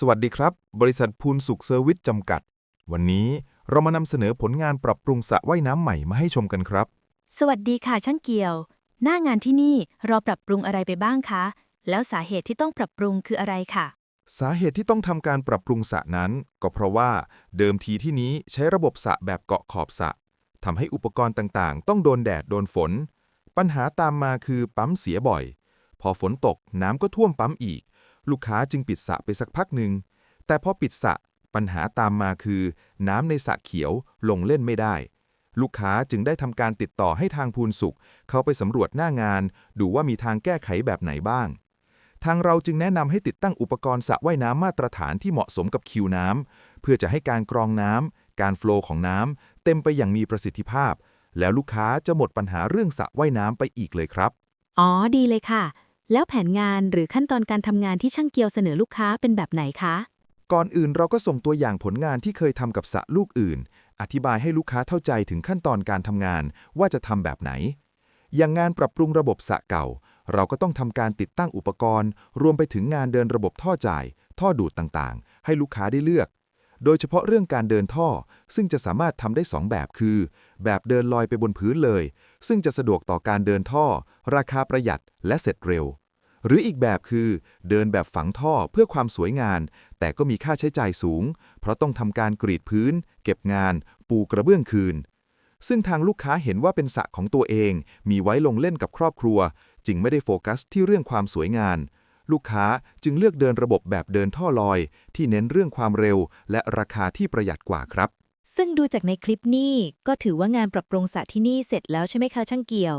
สวัสดีครับ บริษัทพูนสุขเซอร์วิสจำกัด วันนี้เรามานำเสนอผลงานปรับปรุงสระว่ายน้ำใหม่มาให้ชมกันครับ สวัสดีค่ะช่างเกี่ยว หน้างานที่นี่เราปรับปรุงอะไรไปบ้างคะ แล้วสาเหตุที่ต้องปรับปรุงคืออะไรค่ะ สาเหตุที่ต้องทำการปรับปรุงสระนั้น ก็เพราะว่าเดิมทีที่นี้ใช้ระบบสระแบบเกาะขอบสระทำให้อุปกรณ์ต่างๆ ต้องโดนแดดโดนฝน ปัญหาตามมาคือปั๊มเสียบ่อย พอฝนตกน้ำก็ท่วมปั๊มอีก ลูกค้าจึงปิดสระไปสักพักหนึ่ง แต่พอปิดสระปัญหาตามมาคือ น้ำในสระเขียวลงเล่นไม่ได้ ลูกค้าจึงได้ทำการติดต่อให้ทางพูนสุข เขาไปสำรวจหน้างาน ดูว่ามีทางแก้ไขแบบไหนบ้าง ทางเราจึงแนะนำให้ติดตั้งอุปกรณ์สระว่ายน้ำมาตรฐานที่เหมาะสมกับคิวน้ำเพื่อจะให้การกรองน้ำการโฟล์ของน้ำเต็มไปอย่างมีประสิทธิภาพ แล้วลูกค้าจะหมดปัญหาเรื่องสระว่ายน้ำไปอีกเลยครับ อ๋อ ดีเลยค่ะ แล้วแผนงานหรือขั้นตอนการทำงานที่ช่างเกียวเสนอลูกค้าเป็นแบบไหนคะ ก่อนอื่นเราก็ส่งตัวอย่างผลงานที่เคยทำกับสระลูกอื่น อธิบายให้ลูกค้าเข้าใจถึงขั้นตอนการทำงานว่าจะทำแบบไหน อย่างงานปรับปรุงระบบสระเก่า เราก็ต้องทำการติดตั้งอุปกรณ์ รวมไปถึงงานเดินระบบท่อจ่าย ท่อดูดต่างๆ ให้ลูกค้าได้เลือก โดยเฉพาะเรื่องการเดินท่อ ซึ่งจะสามารถทำได้สองแบบคือ แบบเดินลอยไปบนพื้นเลย ซึ่งจะสะดวกต่อการเดินท่อ ราคาประหยัดและเสร็จเร็ว หรืออีกแบบคือ เดินแบบฝังท่อเพื่อความสวยงามแต่ก็มีค่าใช้จ่ายสูง เพราะต้องทำการกรีดพื้น เก็บงาน ปูกระเบื้องคืน ซึ่งทางลูกค้าเห็นว่าเป็นสระของตัวเอง มีไว้ลงเล่นกับครอบครัว จึงไม่ได้โฟกัสที่เรื่องความสวยงาม ลูกค้าจึงเลือกเดินระบบแบบเดินท่อลอย ที่เน้นเรื่องความเร็ว และราคาที่ประหยัดกว่าครับ ซึ่งดูจากในคลิปนี้ก็ถือว่างานปรับปรุงสระที่นี่เสร็จแล้วใช่ไหมคะช่างเกี่ยว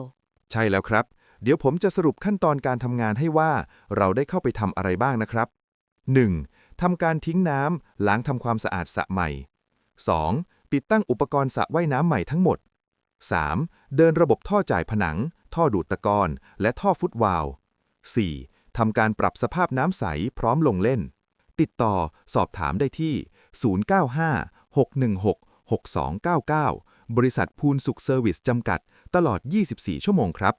ใช่แล้วครับ เดี๋ยวผมจะสรุปขั้นตอนการทำงานให้ว่า เราได้เข้าไปทำอะไรบ้างนะครับ 1. ทำการทิ้งน้ำล้างทำความสะอาดสระใหม่ 2. ติดตั้งอุปกรณ์สระว่ายน้ำใหม่ทั้งหมด 3. เดินระบบท่อจ่ายผนัง ท่อดูดตะกอน และท่อฟุตวาล์ว 4. ทำการปรับสภาพน้ำใสพร้อมลงเล่น ติดต่อสอบถามได้ที่ 095 616 6299 บริษัทพูนสุขเซอร์วิสจำกัด ตลอด 24 ชั่วโมงครับ